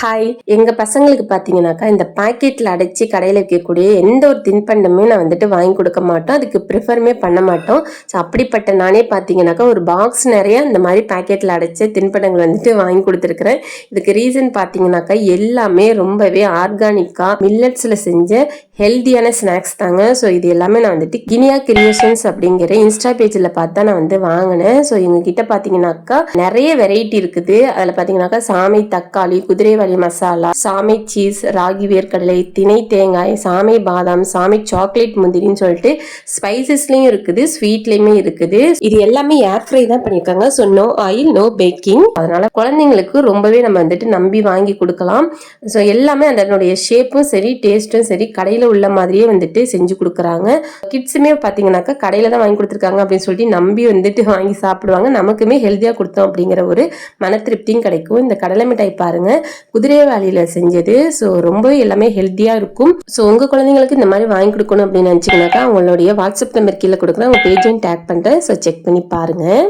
Hi எங்க பசங்களுக்கு பாத்தீங்கன்னாக்கா இந்த பாக்கெட்ல அடைச்சி கடையில இருக்கக்கூடிய எந்த ஒரு தின்பண்டமே நான் வந்துட்டு வாங்கி கொடுக்க மாட்டோம். அதுக்கு ப்ரிஃபருமே பண்ண மாட்டோம். ஸோ அப்படிப்பட்ட நானே பாத்தீங்கன்னாக்கா ஒரு பாக்ஸ் நிறைய இந்த மாதிரி பாக்கெட்ல அடைச்ச தின்பண்டங்கள் வந்துட்டு வாங்கி கொடுத்துருக்குறேன். இதுக்கு ரீசன் பாத்தீங்கன்னாக்கா எல்லாமே ரொம்பவே ஆர்கானிக்கா மில்லட்ஸ்ல செஞ்ச ஹெல்தியான ஸ்நாக்ஸ் தாங்க. ஸோ இது எல்லாமே நான் வந்துட்டு கினியா கிரியேஷன்ஸ் அப்படிங்கிற இன்ஸ்டா பேஜில் பார்த்தா நான் வந்து வாங்கினேன். ஸோ எங்ககிட்ட பார்த்தீங்கன்னாக்கா நிறைய வெரைட்டி இருக்குது. அதில் பார்த்தீங்கன்னாக்கா சாமை தக்காளி கறி மசாலா சாமை சீஸ் ராகி வேர்க்கடலை திணை தேங்காய் சாமை பாதாம் சாமை சாக்லேட் முந்திரின்னு சொல்லிட்டு ஸ்பைசஸ்லையும் இருக்குது ஸ்வீட்லேயுமே இருக்குது. இது எல்லாமே ஏர் ஃப்ரை தான் பண்ணியிருக்காங்க. So no oil no baking அதனால குழந்தைங்களுக்கு ரொம்பவே நம்ம வந்துட்டு நம்பி வாங்கி கொடுக்கலாம். ஸோ எல்லாமே அதனுடைய ஷேப்பும் சரி டேஸ்ட்டும் சரி கடையில் உள்ள மாதிரியே வந்துட்டு செஞ்சு கொடுக்குறாங்க. கிட்ஸுமே பார்த்தீங்கன்னாக்கா கடையில் தான் வாங்கி கொடுத்துருக்காங்க அப்படின்னு சொல்லிட்டு நம்பி வந்துட்டு வாங்கி சாப்பிடுவாங்க. நமக்குமே ஹெல்த்தியாக கொடுத்தோம் அப்படிங்கிற ஒரு மன திருப்தியும் கிடைக்கும். இந்த கடலை மிட்டாய் குதிரை வேலையில செஞ்சது. ஸோ ரொம்பவே எல்லாமே ஹெல்த்தியாக இருக்கும். ஸோ உங்கள் குழந்தைங்களுக்கு இந்த மாதிரி வாங்கி கொடுக்கணும் அப்படின்னு நினைச்சீங்கன்னாக்கா அவங்களுடைய வாட்ஸ்அப் நம்பர் கீழே கொடுக்குறேன். உங்கள் பேஜையும் டேக் பண்ணுறேன் ஸோ செக் பண்ணி பாருங்கள்